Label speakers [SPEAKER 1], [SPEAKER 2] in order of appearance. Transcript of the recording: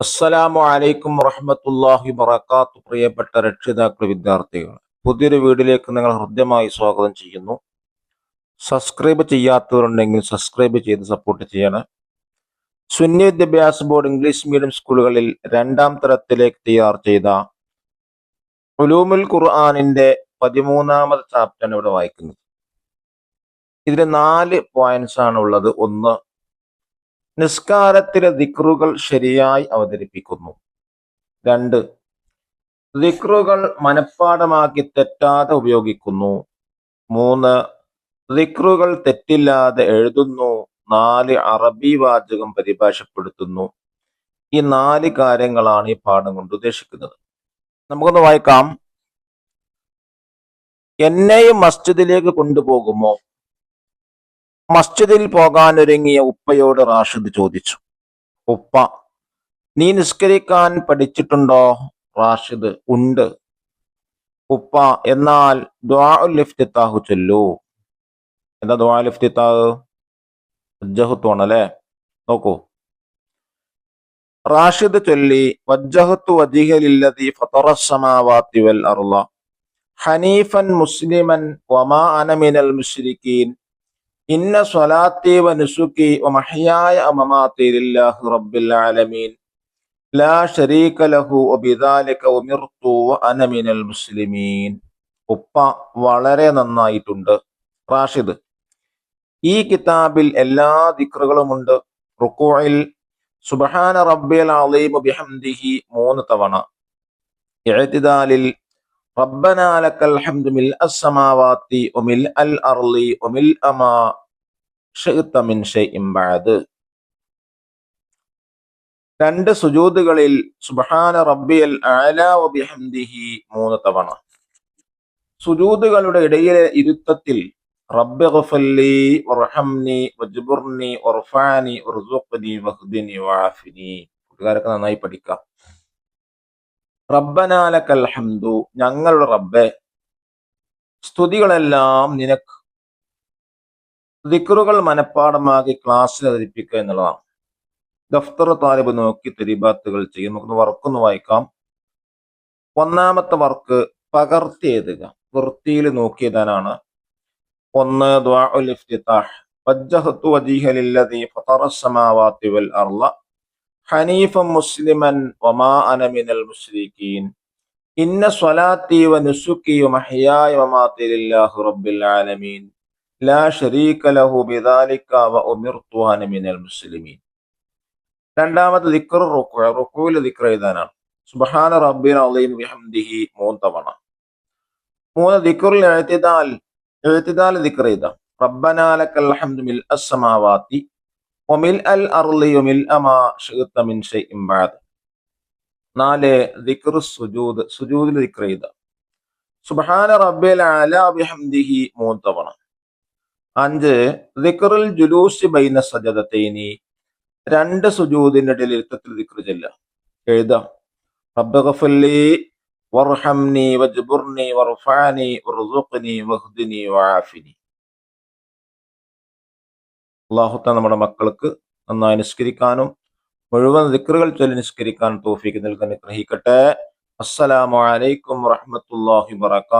[SPEAKER 1] അസ്സലാമു അലൈക്കും വറഹമത്തല്ലാഹി വറക്കാത്തു പ്രിയപ്പെട്ട രക്ഷിതാക്കൾ വിദ്യാർത്ഥികൾ പുതിയൊരു വീഡിയോയിലേക്ക് നിങ്ങൾ ഹൃദ്യമായി സ്വാഗതം ചെയ്യുന്നു. സബ്സ്ക്രൈബ് ചെയ്യാത്തവരുണ്ടെങ്കിൽ സബ്സ്ക്രൈബ് ചെയ്ത് സപ്പോർട്ട് ചെയ്യണം. സുന്നി വിദ്യാഭ്യാസ ബോർഡ് ഇംഗ്ലീഷ് മീഡിയം സ്കൂളുകളിൽ രണ്ടാം തരത്തിലേക്ക് തയ്യാർ ചെയ്ത ഉലൂമുൽ ഖുർആാനിന്റെ പതിമൂന്നാമത് ചാപ്റ്ററാണ് ഇവിടെ വായിക്കുന്നത്. ഇതിൽ നാല് പോയിന്റ്സ് ആണ് ഉള്ളത്. ഒന്ന് നിസ്കാരത്തിലെ ദിക്റുകൾ ശരിയായി അവതരിപ്പിക്കുന്നു. രണ്ട് ദിക്റുകൾ മനഃപ്പാടമാക്കി തെറ്റാതെ ഉപയോഗിക്കുന്നു. മൂന്ന് ദിക്റുകൾ തെറ്റില്ലാതെ എഴുതുന്നു. നാല് അറബി വാചകം പരിഭാഷപ്പെടുത്തുന്നു. ഈ നാല് കാര്യങ്ങളാണ് ഈ പാഠം കൊണ്ട് ഉദ്ദേശിക്കുന്നത്. നമുക്കൊന്ന് വായിക്കാം. എന്നെയും മസ്ജിദിലേക്ക് കൊണ്ടുപോകുമോ? മസ്ജിദിൽ പോകാനൊരുങ്ങിയ ഉപ്പയോട് റാഷിദ് ചോദിച്ചു ഉപ്പ നീ നിസ്കരിക്കാൻ പഠിച്ചിട്ടുണ്ടോ? റാഷിദ് ഉണ്ട്. ഉപ്പ എന്നാൽ ദ്വാഫ്തിത്താഹു ചൊല്ലൂ. എന്താ ദ്വാഉലിഫ്തിത്താഹ് വജ്ജഹത്തു ആണല്ലേ നോക്കൂ. റാഷിദ് ചൊല്ലി വജ്ജഹത്തു വജിഹലില്ലതി ഫതറസ്സമാവാതി വൽ അർള. ഹനീഫൻ മുസ്ലിമൻ വമാ അനമിനൽ മിനൽ മുശ്രിക്കീൻ. ഇന്ന സ്വലാത്തി വ നുസുക്കി വ മഹ്യായ ലില്ലാഹി റബ്ബിൽ ആലമീൻ. ലാ ശരീക ലഹു വ അന മിനൽ മുസ്ലിമീൻ. ഉപ്പ വളരെ നന്നായിട്ടുണ്ട്. റാഷിദ് ഈ കിതാബിൽ എല്ലാ ദിക്റുകളുമുണ്ട്. റുക്കോയിൽ സുബഹാന റബ്ബിയൽ അളീം ബിഹംദിഹി മൂന്ന് തവണ. ഇഅ്തിദാലിൽ ربنا لك الحمد ملء السماوات وملء الأرض وملء ما شئت من شيء بعد രണ്ട് സുജൂദുകളിൽ സുബ്ഹാന റബ്ബിയൽ അഅല വബിഹംദിഹി മൂന്ന് തവണ സുജൂദുകളുടെ ഇടയിലെ ഇരുത്തത്തിൽ റബ്ബി ഗഫല്ലി വർഹംനി വജ്ബുർനി വർഫാനി വർസുഖ്നി വഹ്ദിനി വആഫിനി കൂട്ടുകാരൊക്കെ നന്നായി പഠിക്കാം റബ്ബനാലക്കൽ ഹംദു. ഞങ്ങളുടെ റബ്ബെ സ്തുതികളെല്ലാം നിനക്ക്. ദിക്റുകൾ മനഃപ്പാടമാക്കി ക്ലാസ്സിൽ അവതരിപ്പിക്കുക എന്നുള്ളതാണ്. ദഫ്തർ താലിബ് നോക്കി തെരിബാത്തുകൾ ചെയ്യും. നമുക്ക് വർക്കൊന്ന് വായിക്കാം. ഒന്നാമത്തെ വർക്ക് പകർത്തി എഴുതുക. വൃത്തിയിൽ നോക്കിയതാനാണ് ഒന്ന് ദ്വാഉൽ ഇഫ്തിതാഹ് വജ്ജഹത്തു വജീഹ ലില്ലദീ ഫതറസ് സമാവാതി حنيفا مسلما وما أنا من المشركين. إن صلاتي ونسكي ومحياي وماتي لله رب العالمين. لا شريك له بذلك وأمرت أنا من المسلمين. രണ്ടാമത് ദിക്കർ റുക്കു. റുക്കുവിൽ ദിക്കർ എഴുതാനാണ്. സുബാന റബ്ബിൻ അലീം വിഹംദിഹി മൂന്ന് തവണ. മൂന്ന് ദിക്കറിൽ എഴുത്തിതാൽ എഴുത്തിതാൽ ദിക്കർ എഴുതാം. റബ്ബനാലക്കൽ അഹമ്മിൽ അസമാവാത്തി അൽ അമാ ദിക്റു സുജൂദ്. സുജൂദിൽ ബിഹംദിഹി അഞ്ച് ജുലൂസി ബൈന രണ്ട് സുജൂദിന്റെ ഇടയിൽ ഇരുത്തത്തിൽ എഴുതാം വർഫാനി അള്ളാഹുത്ത നമ്മുടെ മക്കൾക്ക് നന്നായി നിസ്കരിക്കാനും മുഴുവൻ ദിക്റുകൾ ചൊല്ലി നിസ്കരിക്കാനും തോഫിക്ക് നൽകാൻ ഗ്രഹിക്കട്ടെ അസ്സലാമലൈക്കും അലൈക്കും വാത്ത